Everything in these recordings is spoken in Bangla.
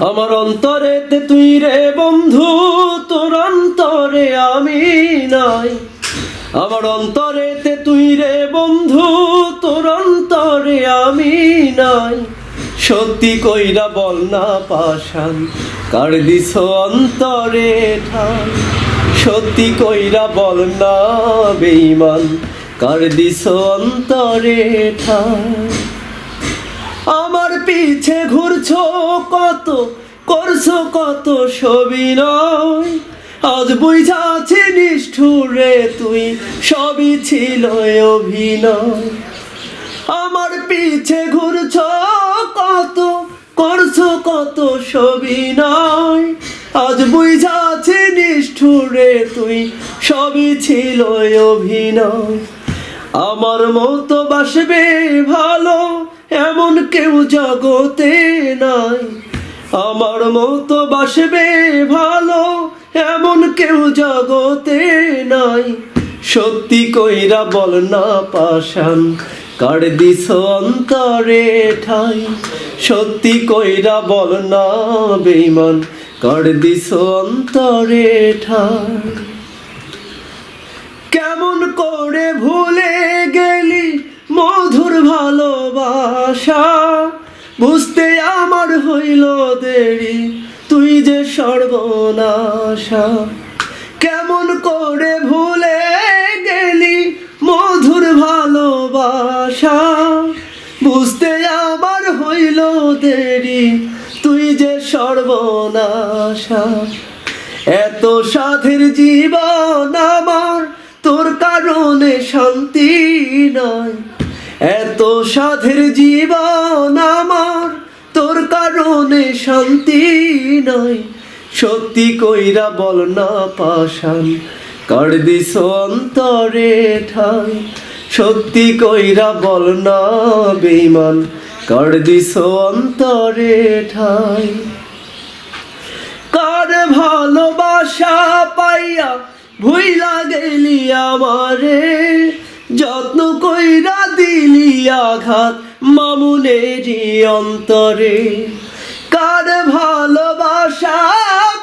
আমার অন্তরেতে তুই রে বন্ধু, তোর অন্তরে আমি নাই। আমার অন্তরেতে তুই রে বন্ধু, তোর অন্তরে আমি নাই। সত্যি কইরা বল না পাশান কার দিস অন্তরে ঠাই? সত্যি কইরা বল না বেইমান কার দিস অন্তরে আমার পিছে ঘুরছো, কত করছ, কত সবিনয়। আজ বুঝাছি নিষ্ঠুরে তুই, সবই ছিল অভিনয়। আমার পিছে ঘুরছো, কত করছ, কত সবিনয়। আজ বুঝাছি নিষ্ঠুরে তুই, সবই ছিল অভিনয়। আমার মতো বাসবে ভালো, এমন কেউ জগতে নাই। আমার মতো বাসবে ভালো, এমন কেউ জগতে নাই। সত্যি কইরা বল না পাশান কার দিস অন্তরে ঠাই। সত্যি কইরা বল না বেইমান কার দিস অন্তরে ঠাই। কেমন ভালোবাসা, বুঝতে আমার হইল দেরি। তুই যে সর্বনাশা, কেমন করে ভুলে গেলি মধুর ভালোবাসা? বুঝতে আমার হইল দেরি, তুই যে সর্বনাশা। এত সাধের জীবন আমার, তোর কারণে শান্তি নাই এত সাধের জীবন আমার, তোর কারণে শান্তি নাই। সত্যি কইরা বল না পাশান কার দিস অন্তরে ঠাই। সত্যি কইরা বল না বেইমান, কার দিস অন্তরে ঠাই। কার ভালোবাসা পাইয়া ভুইলা গেলি আমারে আঘাত মামুনেরই অন্তরে। কার ভালোবাসা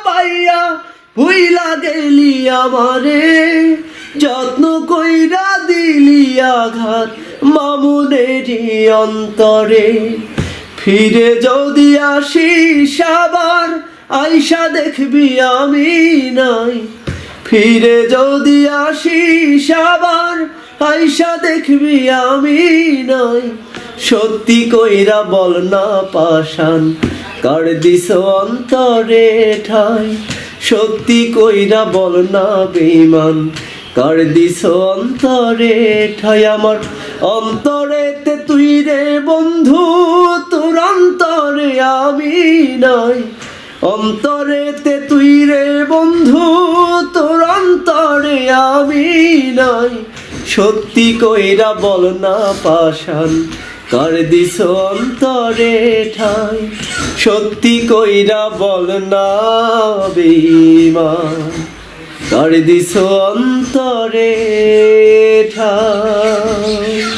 পাইয়া ভুইলা গেলি আমারে? যত্ন কইরা দিলি আঘাত মামুনেরই অন্তরে। ফিরে যদি আসিস আবার, আইসা দেখবি আমি নাই। ফিরে যদি আসিস আবার আইসা দেখবি আমি নাই। সত্যি কইরা বল না পাশান কার দিস অন্তরে ঠাই। সত্যি কইরা বল না বেইমান, কার দিস অন্তরে ঠাই। আমার অন্তরেতে তুই রে বন্ধু, তোর অন্তরে আমি নাই। অন্তরেতে তুই রে বন্ধু, তোর অন্তরে আমি নাই। সত্যি কইরা বল না পাশান কার দিস অন্তরে ঠাই? সত্যি কইরা বল না বেমা কার দিস অন্তরে ঠাই?